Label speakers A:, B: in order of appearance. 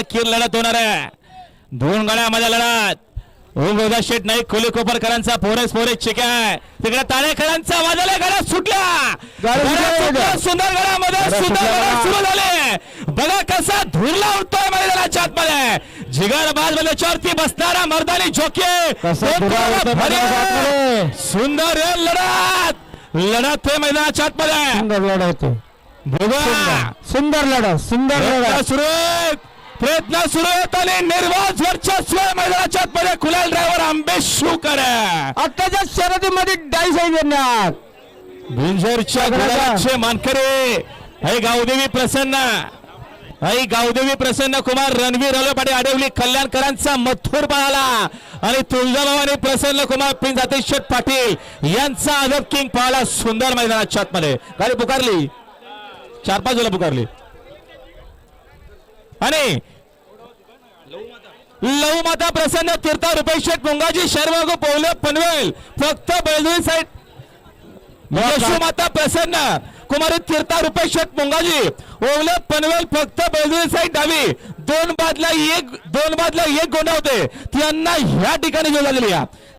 A: किर लढत होणार आहे. दोन गळ्यामध्ये लढत. ओम रोजा शेठ नाईक कोली कोपरकरांचा फोरेस फोरेस चिक आहे. तिकडे ताणेकरांचा वाजला गळा सुटला.
B: गाडा
A: गळा
B: सुटला,
A: सुटला,
B: गाडा.
A: सुंदर गळामध्ये
B: गळा
A: सुंदर गळा. सुरू झाले. बघा कसा धुरला उठतोय मैदानाच्या आतमध्ये. जिगर बाजमध्ये बसणारा मर्दानी झोके. तो. सुंदर लढत. लढत आहे मैदानाच्या आतमध्ये.
B: सुंदर लढा होते.
A: बघा.
B: सुंदर. लढा सुंदर लढा
A: सुरू. प्रयत्न सुरू आहेत आणि निर्वाज वर्चस्व मैदानाच्या आतमध्ये कुलाल ड्रायव्हर आंबेश शुकर आहे
B: आत्ताच्या शर्यतीमध्ये डाईस आहे बघा, बघा.
A: गुलाबाचे मानकरे. हे गावदेवी प्रसन्न. आई गावदेवी प्रसन्न कुमार रणवीर अलोपाटे आडवली कल्याणकरांचा मथुर पाहाला. आणि तुळजाभवानी प्रसन्न कुमार पिंज शेठ पाटील यांचा आदर किंग पाहाला सुंदर मैदानाच्या आतमध्ये गाडी पुकारली. चार पाच वेळा पुकारली. आणि लहू माता प्रसन्न तीर्था रुपेश शेठ मुंगाजी शर्मा पोवले पनवेल. फक्त बेळजुई साईड यशू माता प्रसन्न कुमारी तीर्था रुपेश शेठ मुंगाजी ओवले पनवेल फक्त बेळजुई साईड डावी. दोन बादला एक दोन बादला एक गोंडा होते. त्यांना ह्या ठिकाणी जो झालेली आहे.